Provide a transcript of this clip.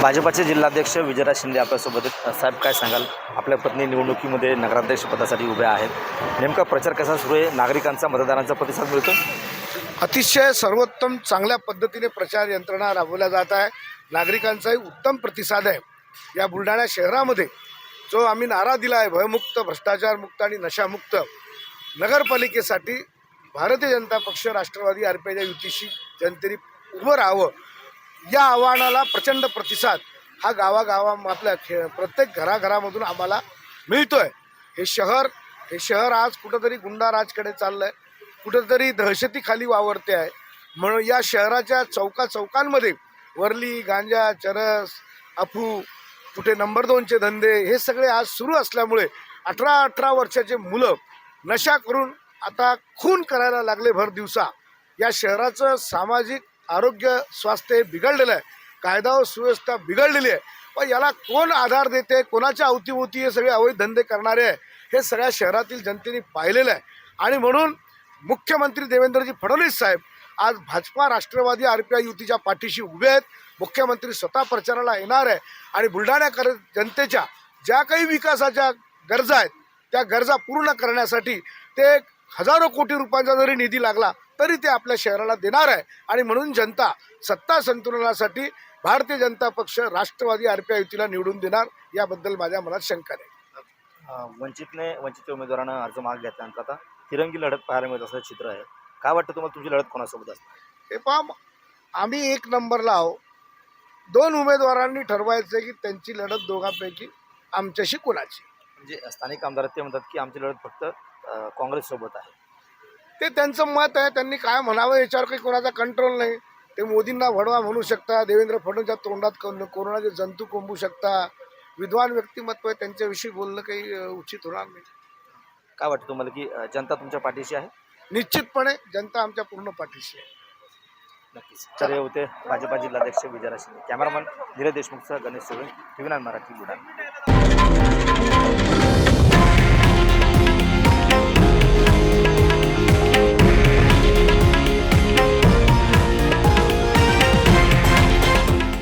भाजपाचे जिल्हाध्यक्ष विजयराज शिंदे आपल्यासोबत साहेब काय सांगाल? आपल्या पत्नी निवडणुकीमध्ये नगराध्यक्ष पदासाठी उभ्या आहेत. नेमका प्रचार कसा सुरू आहे? नागरिकांचा मतदारांचा प्रतिसाद मिळतो अतिशय सर्वोत्तम चांगल्या पद्धतीने प्रचार यंत्रणा राबवल्या जात आहे. नागरिकांचाही उत्तम प्रतिसाद आहे. या बुलढाणा शहरामध्ये जो आम्ही नारा दिला आहे भयमुक्त भ्रष्टाचारमुक्त आणि नशामुक्त नगरपालिकेसाठी भारतीय जनता पक्ष राष्ट्रवादी आरपीआयच्या युतीशी जनतेने उभं राहावं या आव्हानाला प्रचंड प्रतिसाद हा गावागावा आपल्या खे प्रत्येक घराघरामधून आम्हाला मिळतोय. हे शहर हे शहर आज कुठंतरी गुंडाराजकडे चाललं आहे कुठंतरी दहशतीखाली वावरते आहे. म्हणून या शहराच्या चौका चौकांमध्ये वरली गांजा चरस अफू कुठे नंबर दोनचे धंदे हे सगळे आज सुरू असल्यामुळे अठरा अठरा वर्षाचे मुलं नशा करून आता खून करायला लागले भर दिवसा. या शहराचं सामाजिक आरोग्य स्वास्थ्य हे बिघडलेलं आहे. कायदा व सुव्यवस्था बिघडलेली आहे. पण याला कोण आधार देते कोणाच्या अवतीभोवती हे सगळे अवैध धंदे करणारे आहे हे सगळ्या शहरातील जनतेने पाहिलेलं आहे. आणि म्हणून मुख्यमंत्री देवेंद्रजी फडणवीस साहेब आज Bhajapa Rashtravadi R P I युतीच्या पाठीशी उभे आहेत. मुख्यमंत्री स्वतः प्रचाराला येणार आहे. आणि बुलढाण्याकर जनतेच्या ज्या काही विकासाच्या गरजा आहेत त्या गरजा पूर्ण करण्यासाठी ते हजारो कोटी रुपयांचा जरी निधी लागला तरी ते आपल्या शहराला देणार आहे. आणि म्हणून जनता सत्ता संतुलनासाठी Bharatiya Janata Paksha Rashtravadi R P I युतीला निवडून देणार याबद्दल माझ्या मनात शंका नाही. वंचितने वंचितच्या उमेदवारानं अर्ज माग घेतल्यानंतर आता तिरंगी लढत पाहायला मिळत असं चित्र आहे. काय वाटतं तुम्हाला तुमची लढत कोणासोबत असते हे पहा आम्ही एक नंबरला आहो दोन उमेदवारांनी ठरवायचं की त्यांची लढत दोघांपैकी आमच्याशी कोणाची? म्हणजे स्थानिक आमदार ते म्हणतात की आमची लढत फक्त काँग्रेससोबत आहे. ते त्यांचं मत आहे त्यांनी काय म्हणावं याच्यावर काही कोणाचा कंट्रोल नाही. ते मोदींना भडवा म्हणू शकता देवेंद्र फडणवीसच्या तोंडात कोरोनाचे जंतू कोंबू शकता. विद्वान व्यक्तिमत्व आहे त्यांच्याविषयी बोलणं काही उचित होणार नाही. काय वाटतं तुम्हाला की जनता तुमच्या पाठीशी आहे? निश्चितपणे जनता आमच्या पूर्ण पाठीशी आहे. नक्कीच. तर हे होते भाजपा जिल्हाध्यक्ष Shinde cameraman Dheeraj देशमुखसह Ganesh Sole T V nine Marathi Buldhana.